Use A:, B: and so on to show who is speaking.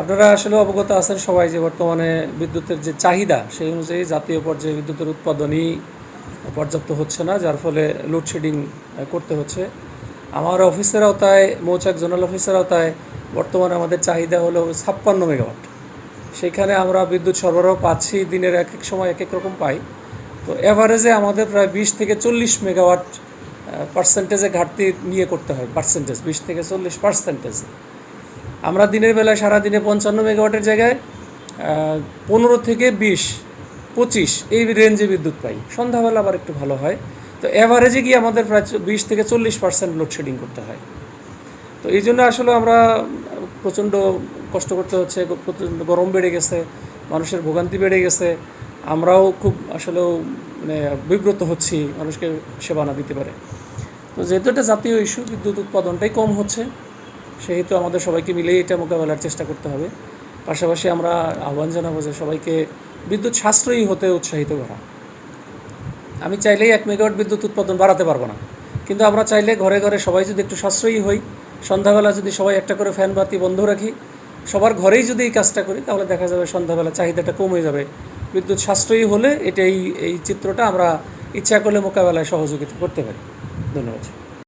A: আপনারা আসলে অবগত আছেন সবাই যে বর্তমানে বিদ্যুতের যে চাহিদা, সেই অনুযায়ী জাতীয় পর্যায়ে বিদ্যুতের উৎপাদনই পর্যাপ্ত হচ্ছে না, যার ফলে লোডশেডিং করতে হচ্ছে। আমার অফিসের আওতায়, মৌচাক জোনাল অফিসের আওতায় বর্তমানে আমাদের চাহিদা হলো ছাপ্পান্ন মেগাওয়াট। সেইখানে আমরা বিদ্যুৎ সরবরাহ পাচ্ছি দিনের এক এক সময় এক এক রকম পাই। তো এভারেজে আমাদের প্রায় বিশ থেকে চল্লিশ মেগাওয়াট পার্সেন্টেজে ঘাটতি নিয়ে করতে হয় পার্সেন্টেজ বিশ থেকে চল্লিশ পার্সেন্টেজে আমরা দিনের বেলায় সারাদিনে পঞ্চান্ন মেগাওয়াটের জায়গায় পনেরো থেকে বিশ, পঁচিশ এই রেঞ্জে বিদ্যুৎ পাই। সন্ধ্যাবেলা আবার একটু ভালো হয়। তো অ্যাভারেজে গিয়ে আমাদের প্রায় বিশ থেকে চল্লিশ পার্সেন্ট লোডশেডিং করতে হয়। তো এই জন্য আসলে আমরা প্রচণ্ড কষ্ট করতে হচ্ছে প্রচণ্ড গরম বেড়ে গেছে, মানুষের ভোগান্তি বেড়ে গেছে। আমরাও খুব আসলেও মানে বিব্রত হচ্ছি মানুষকে সেবা না দিতে পারে। তো যেহেতু এটা জাতীয় ইস্যু বিদ্যুৎ উৎপাদনটাই কম হচ্ছে। সেহেতু আমাদের সবাইকে মিলেই এটা মোকাবেলার চেষ্টা করতে হবে। পাশাপাশি আমরা আহ্বান জানাব যে সবাইকে বিদ্যুৎ সাশ্রয়ী হতে উৎসাহিত করা। আমি চাইলেই এক মেগাওয়াট বিদ্যুৎ উৎপাদন বাড়াতে পারব না। কিন্তু আমরা চাইলে ঘরে ঘরে সবাই যদি একটু সাশ্রয়ী হই, সন্ধ্যাবেলা যদি সবাই একটা করে ফ্যান বাতি বন্ধ রাখি, সবার ঘরেই যদি এই কাজটা করি, তাহলে দেখা যাবে সন্ধ্যাবেলা চাহিদাটা কমে যাবে। বিদ্যুৎ সাশ্রয়ী হলে এটা এই এই চিত্রটা আমরা ইচ্ছা করলে মোকাবেলায় সহযোগিতা করতে পারি। ধন্যবাদ।